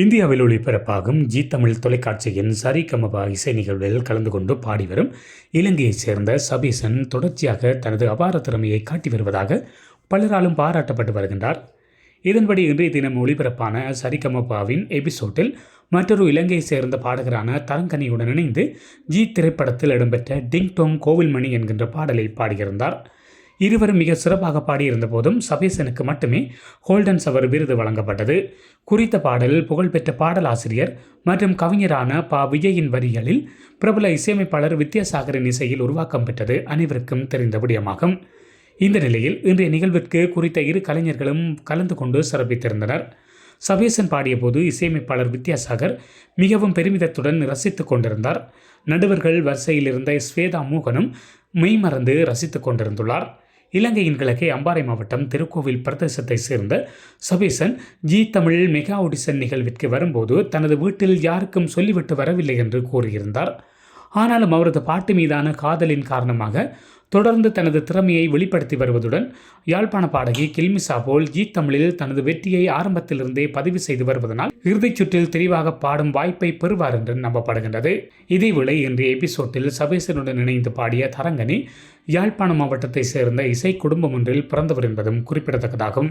இந்தியாவில் ஒளிபரப்பாகும் ஜி தமிழ் தொலைக்காட்சியின் சரிகமபா இசை நிகழ்வில் கலந்து கொண்டு பாடி வரும் இலங்கையைச் சேர்ந்த சபீசன் தொடர்ச்சியாக தனது அபார திறமையை காட்டி வருவதாக பலராலும் பாராட்டப்பட்டு வருகின்றார். இதன்படி இன்றைய தினம் ஒளிபரப்பான சரிகமபாவின் எபிசோட்டில் மற்றொரு இலங்கையைச் சேர்ந்த பாடகரான தரங்கனியுடன் இணைந்து ஜி திரைப்படத்தில் இடம்பெற்ற டிங் டோங் கோவில்மணி என்கின்ற பாடலை பாடியிருந்தார். இருவரும் மிக சிறப்பாக பாடியிருந்த போதும் சபேசனுக்கு மட்டுமே ஹோல்டன்ஸ் அவர் விருது வழங்கப்பட்டது. குறித்த பாடல் புகழ்பெற்ற பாடலாசிரியர் மற்றும் கவிஞரான பா. விஜயின் வரிகளில் பிரபல இசையமைப்பாளர் வித்யாசாகரின் இசையில் உருவாக்கம் பெற்றது அனைவருக்கும் தெரிந்த விடயமாகும். இந்த நிலையில் இன்றைய நிகழ்விற்கு குறித்த இரு கலைஞர்களும் கலந்து கொண்டு சிறப்பித்திருந்தனர். சபேசன் பாடியபோது இசையமைப்பாளர் வித்யாசாகர் மிகவும் பெருமிதத்துடன் ரசித்து கொண்டிருந்தார். நடுவர்கள் வரிசையில் இருந்த ஸ்வேதா மோகனும் மெய்மறந்து ரசித்து கொண்டிருந்துள்ளார். இலங்கையின் கிழக்கே அம்பாறை மாவட்டம் திருக்கோவில் பிரதேசத்தை சேர்ந்த Sabesan Zee Tamil mega audition நிகழ்விற்கு வரும்போது தனது வீட்டில் யாருக்கும் சொல்லிவிட்டு வரவில்லை என்று கூறியிருந்தார். ஆனாலும் அவரது பாட்டு மீதான காதலின் காரணமாக தொடர்ந்து தனது திறமையை வெளிப்படுத்தி வருவதுடன் யாழ்ப்பாண பாடகி கில்மிசா போல் ஜி தமிழில் தனது வெற்றியை ஆரம்பத்திலிருந்தே பதிவு செய்து வருவதனால் இறுதிச் சுற்றில் தெளிவாக பாடும் வாய்ப்பை பெறுவார் என்று நம்பப்படுகின்றது. இதேவேளை இன்றைய எபிசோட்டில் சபேசனுடன் இணைந்து பாடிய தரங்கனி யாழ்ப்பாண மாவட்டத்தை சேர்ந்த இசை குடும்பம் ஒன்றில் பிறந்தவர் என்பதும் குறிப்பிடத்தக்கதாகும்.